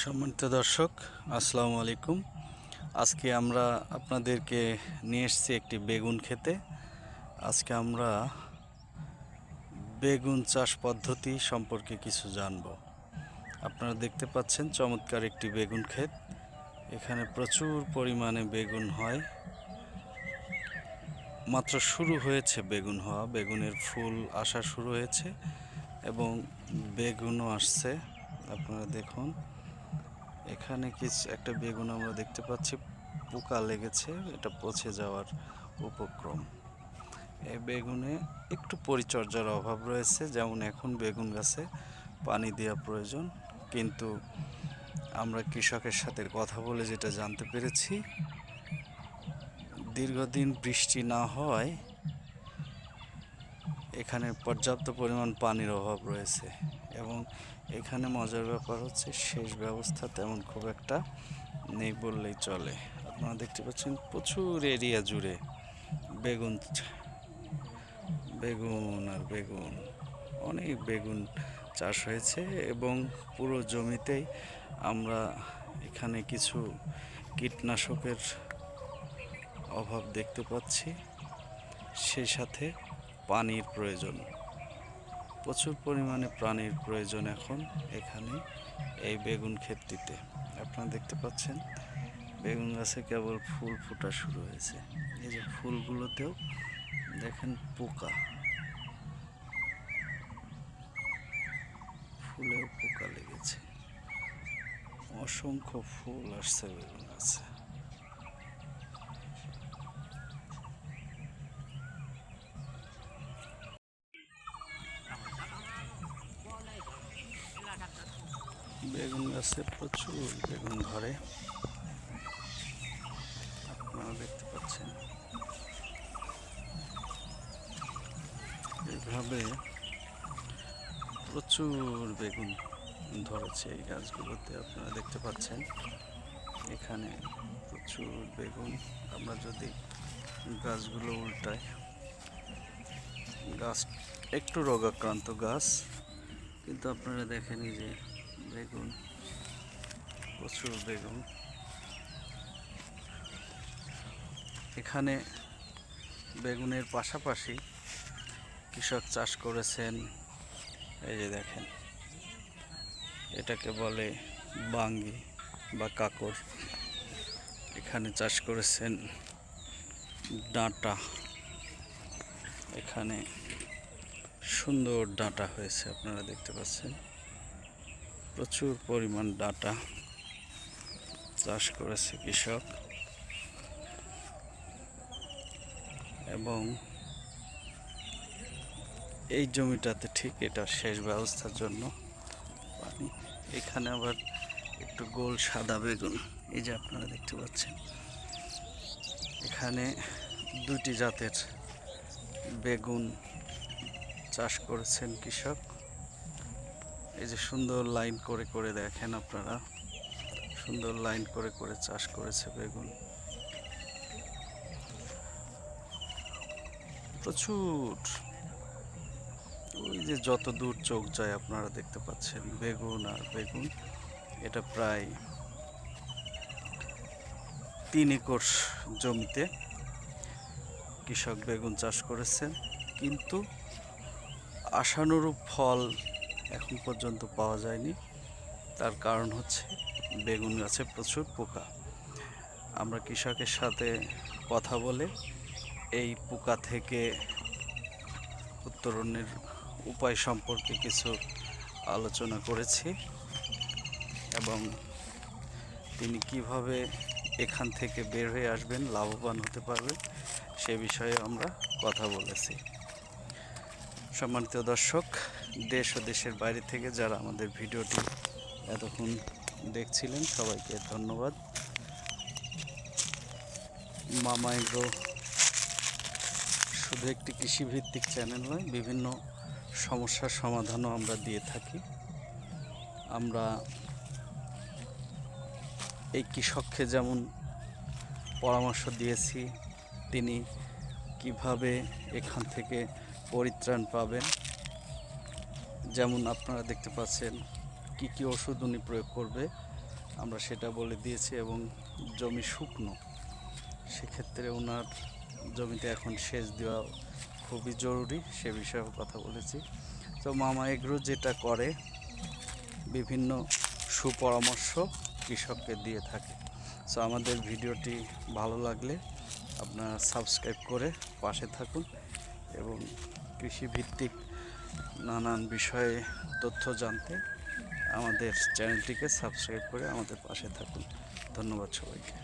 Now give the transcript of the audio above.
সম্মানিত দর্শক, আসসালামু আলাইকুম। আজকে আমরা আপনাদেরকে নিয়ে এসেছি একটি বেগুন খেতে। আজকে আমরা বেগুন চাষ পদ্ধতি সম্পর্কে কিছু জানব। আপনারা দেখতে পাচ্ছেন চমৎকার একটি বেগুন ক্ষেত। এখানে প্রচুর পরিমাণে বেগুন হয়। মাত্র শুরু হয়েছে বেগুন হওয়া, বেগুনের ফুল আসা শুরু হয়েছে এবং বেগুনও আসছে। আপনারা দেখুন। এখানে কিছু, একটা বেগুন আমরা দেখতে পাচ্ছি, পোকা লেগেছে, এটা পচে যাওয়ার উপক্রম। এই বেগুনে একটু পরিচর্যার অভাব রয়েছে, যেমন এখন বেগুন গাছে পানি দেওয়া প্রয়োজন, কিন্তু আমরা কৃষকের সাথে কথা বলে যেটা জানতে পেরেছি, দীর্ঘদিন বৃষ্টি না হওয়ায় এখানে পর্যাপ্ত পরিমাণ পানির অভাব রয়েছে এবং এখানে মজার ব্যাপার হচ্ছে শেষ ব্যবস্থা তেমন খুব একটা নেই বললেই চলে। আপনারা দেখতে পাচ্ছেন প্রচুর এরিয়া জুড়ে বেগুন বেগুন আর বেগুন, অনেক বেগুন চাষ হয়েছে এবং পুরো জমিতেই আমরা এখানে কিছু কীটনাশকের অভাব দেখতে পাচ্ছি। সেই সাথে পানির প্রয়োজন। প্রচুর পরিমাণে পানির প্রয়োজন এখন এখানে এই বেগুন ক্ষেতটিতে আপনারা দেখতে পাচ্ছেন, বেগুন গাছে কেবল ফুল ফোটা শুরু হয়েছে। এই যে ফুলগুলোতেও দেখেন পোকা। ফুলেও পোকা লেগেছে। অসংখ্য ফুল আসছে বেগুন গাছে। বেগুন গাছে প্রচুর বেগুন ধরে। আপনারা দেখতে পাচ্ছেন। এভাবে প্রচুর বেগুন ধরেছে এই গাছগুলোতে, আপনারা দেখতে পাচ্ছেন। এখানে প্রচুর বেগুন। আমরা যদি গাছগুলো উল্টাই, গাছ একটু রোগাক্রান্ত গাছ, কিন্তু আপনারা দেখেন যে বেগুন, প্রচুর বেগুন। এখানে বেগুনের পাশাপাশি কৃষক চাষ করেছেন, এই যে দেখেন, এটাকে বলে বাঙ্গি বা কাকর। এখানে চাষ করেছেন ডাঁটা। এখানে সুন্দর ডাঁটা হয়েছে, আপনারা দেখতে পাচ্ছেন। প্রচুর পরিমাণ ডাটা চাষ করেছে কৃষক। এবং এই জমিটাতে ঠিক এটা শেষ ব্যবস্থার জন্য পানি। এখানে আবার একটু গোল সাদা বেগুন, এই যে আপনারা দেখতে পাচ্ছেন। এখানে দুটি জাতের বেগুন চাষ করেছেন কৃষক। এই যে সুন্দর লাইন করে করে দেখেন আপনারা। সুন্দর লাইন করে করে চাষ করেছে বেগুন। প্রচুর। ওই যে যত দূর চোখ যায় আপনারা দেখতে পাচ্ছেন, বেগুন আর বেগুন, এটা প্রায় তিন একর জমিতে কৃষক বেগুন চাষ করেছেন। কিন্তু আশানুরূপ ফল এখন পর্যন্ত পাওয়া যায়নি। তার কারণ হচ্ছে বেগুন গাছে প্রচুর পোকা। আমরা কৃষকের সাথে কথা বলে এই পোকা থেকে উত্তরণের উপায় সম্পর্কে কিছু আলোচনা করেছি এবং তিনি কীভাবে এখান থেকে বের হয়ে আসবেন, লাভবান হতে পারবেন, সে বিষয়ে আমরা কথা বলেছি। সম্মানিত দর্শক, দেশ ও দেশের বাইরে থেকে যারা আমাদের ভিডিওটি এতক্ষণ দেখছিলেন, সবাইকে ধন্যবাদ। মামা এগ্রো শুধু একটি কৃষিভিত্তিক চ্যানেল নয়, বিভিন্ন সমস্যার সমাধানও আমরা দিয়ে থাকি। আমরা এই কৃষককে যেমন পরামর্শ দিয়েছি, তিনি কীভাবে এখান থেকে পরিত্রাণ পাবেন। যেমন আপনারা দেখতে পাচ্ছেন কি কি ওষুধ উনি প্রয়োগ করবে, আমরা সেটা বলে দিয়েছি এবং জমি শুকনো। সেক্ষেত্রে ওনার জমিতে এখন সেচ দেওয়া খুবই জরুরি, সে বিষয়েও কথা বলেছি। তো মামা এগ্রো যেটা করে, বিভিন্ন সুপরামর্শ কৃষককে দিয়ে থাকে। সো আমাদের ভিডিওটি ভালো লাগলে আপনারা সাবস্ক্রাইব করে পাশে থাকুন। এবং কৃষিভিত্তিক নানান বিষয়ে তথ্য জানতে আমাদের চ্যানেলটিকে সাবস্ক্রাইব করে আমাদের পাশে থাকুন। ধন্যবাদ সবাইকে।